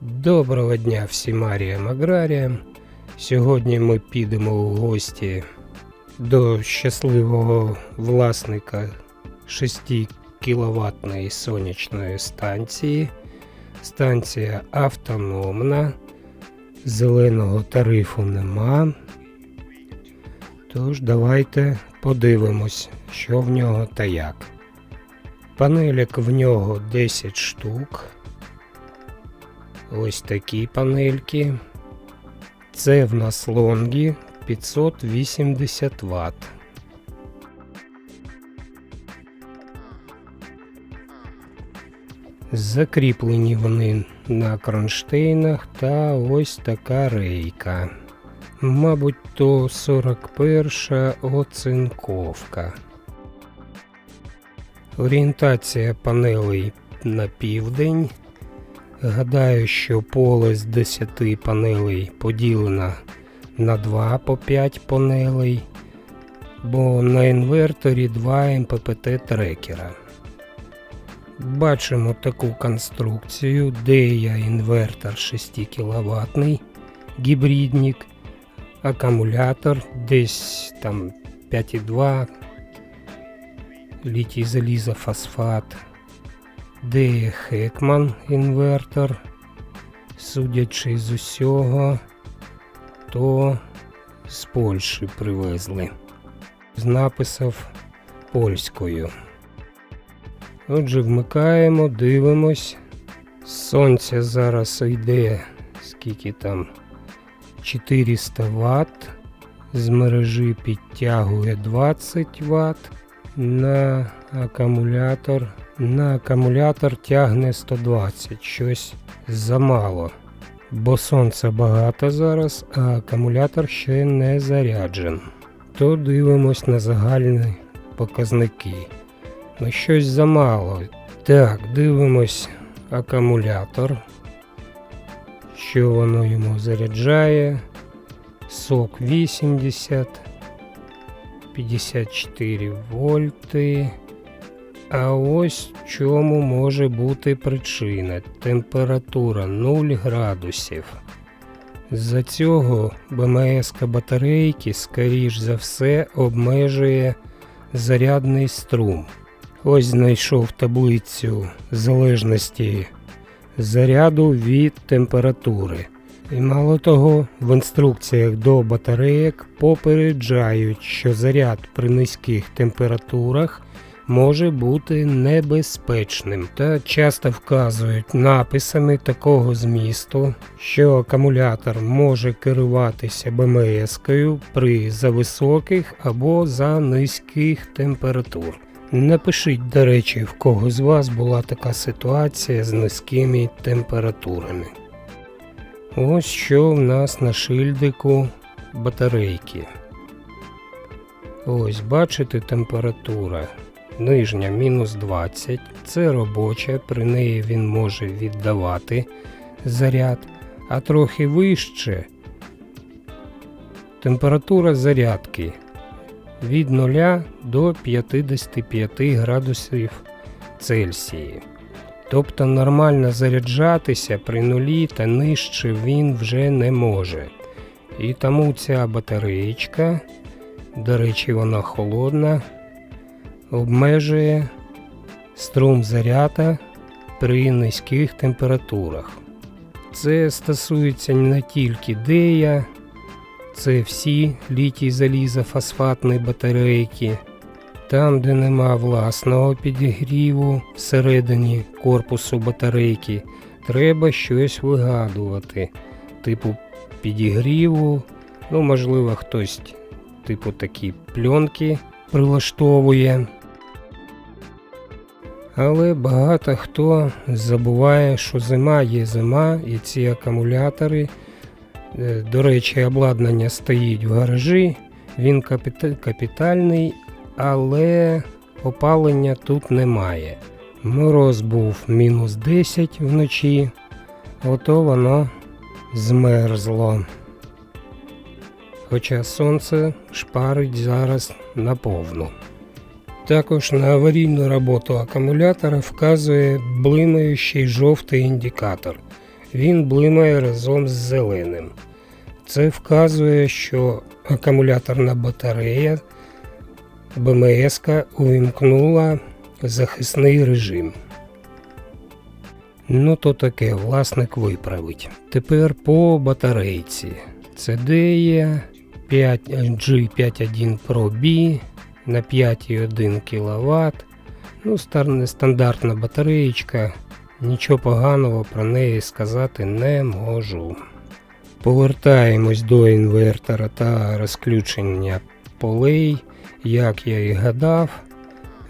Доброго дня всім аріям аграріям. Сьогодні ми підемо у гості до щасливого власника 6 кіловатної сонячної станції. Станція автономна, зеленого тарифу нема. Тож давайте подивимось, що в нього та як. Панелек в нього 10 штук. Ось такі панельки. Це в нас лонгі 580 Вт. Закріплені вони на кронштейнах та ось така рейка. Мабуть, то 41 оцинковка. Орієнтація панелей на південь. Гадаю, що поле з 10 панелей поділено на 2 по 5 панелей, бо на інверторі 2 МППТ трекера. Бачимо таку конструкцію, де є інвертор 6 кВт, гібридник, акумулятор десь там 5,2 літій залізофосфат де є Хекман інвертор. Судячи з усього, то з Польщі привезли. З написів польською. Отже, вмикаємо, дивимось. Сонце зараз йде, скільки там 400 Вт. З мережі підтягує 20 Вт на акумулятор. На акумулятор тягне 120, щось замало. Бо сонця багато зараз, а акумулятор ще не заряджен. То дивимось на загальні показники. Ну щось замало. Так, дивимось акумулятор. Що воно йому заряджає. Сок 80, 54 вольти. А ось в чому може бути причина. Температура 0 градусів. З-за цього БМС батарейки, скоріш за все, обмежує зарядний струм. Ось знайшов таблицю залежності заряду від температури. І мало того, в інструкціях до батарейок попереджають, що заряд при низьких температурах може бути небезпечним та часто вказують написами такого змісту, що акумулятор може керуватися БМС-кою при зависоких або за низьких температур. Напишіть, до речі, в кого з вас була така ситуація з низькими температурами. Ось що в нас на шильдику батарейки. Ось бачите температура. Нижня мінус 20. Це робоча, при неї він може віддавати заряд, а трохи вище температура зарядки від 0 до 55 градусів Цельсії. Тобто нормально заряджатися при нулі та нижче він вже не може. І тому ця батареєчка, до речі, вона холодна, обмежує струм заряда при низьких температурах. Це стосується не тільки дея, це всі літій залізофосфатні батарейки. Там, де нема власного підігріву всередині корпусу батарейки, треба щось вигадувати, типу підігріву, ну, можливо, хтось типу такі пленки прилаштовує. Але багато хто забуває, що зима є зима, і ці акумулятори, е, до речі, обладнання стоїть в гаражі, він капітальний, але опалення тут немає. Мороз був мінус 10 вночі, ото воно змерзло. Хоча сонце шпарить зараз наповну. Також на аварійну роботу акумулятора вказує блимаючий жовтий індикатор. він блимає разом з зеленим. Це вказує, що акумуляторна батарея БМС увімкнула захисний режим. Ну, то таке, власник виправить. Тепер по батарейці. Це DE 5 G51 Pro B на 5,1 кВт. Ну, стандартна батареєчка. Нічого поганого про неї сказати не можу. Повертаємось до інвертора та розключення полей. Як я і гадав,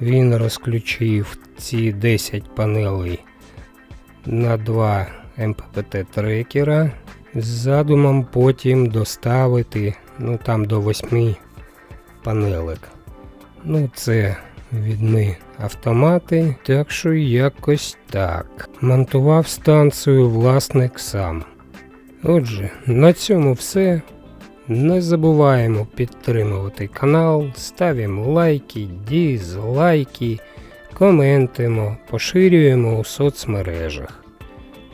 він розключив ці 10 панелей на два МППТ трекера з задумом потім доставити ну там до 8 панелек. Ну, це відми автомати, так що якось так. Монтував станцію власник сам. Отже, на цьому все. Не забуваємо підтримувати канал, ставимо лайки, дізлайки, коментуємо, поширюємо у соцмережах.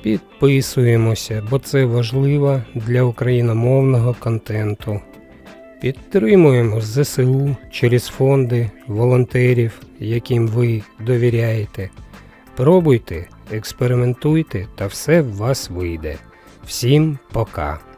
Підписуємося, бо це важливо для україномовного контенту. Підтримуємо ЗСУ через фонди волонтерів, яким ви довіряєте. Пробуйте, експериментуйте та все в вас вийде. Всім пока!